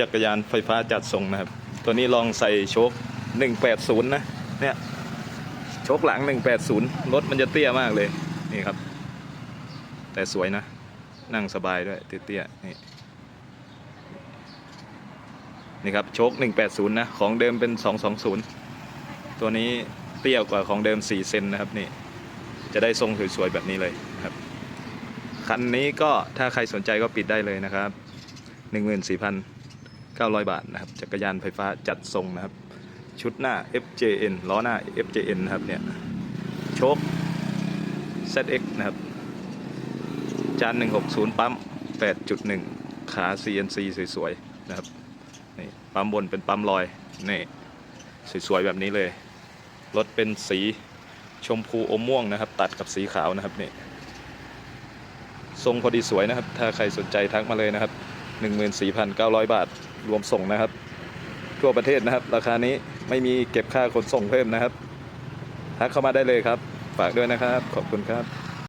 จักรยานไฟฟ้าจัดส่งนะครับ ตัวนี้ลองใส่โชค180 นะ เนี่ยโชคหลัง 180 รถมันจะเตี้ยมากเลย นี่ครับ แต่สวยนะ นั่งสบายด้วย เตี้ยๆนี่นี่ครับโชค180 นะ ของเดิมเป็น 220 ตัวนี้เตี้ยกว่าของเดิม 4 เซนนะครับนี่ จะได้ทรงสวยๆ แบบนี้เลยครับ คันนี้ก็ถ้าใครสนใจก็ปิดได้เลยนะครับ 900 บาทนะครับ จักรยานไฟฟ้าจัดทรงนะครับ ชุดหน้า FJN ล้อหน้า FJN นะครับเนี่ย โชค ZX นะครับ จาน 160 ปั๊ม 8.1 ขา CNC สวยๆ นะครับ นี่ ปั๊มบนเป็นปั๊มลอย นี่ สวยๆ แบบนี้เลย รถเป็นสีชมพูอมม่วงนะครับ ตัดกับสีขาวนะครับนี่ทรงพอดีสวยนะครับ ถ้าใครสนใจทักมาเลยนะครับ 14,900 บาท รวมส่งนะครับ ทั่วประเทศนะครับ ราคานี้ไม่มีเก็บค่าขนส่งเพิ่มนะครับทักเข้ามาได้เลยครับ ฝากด้วยนะครับ ขอบคุณครับ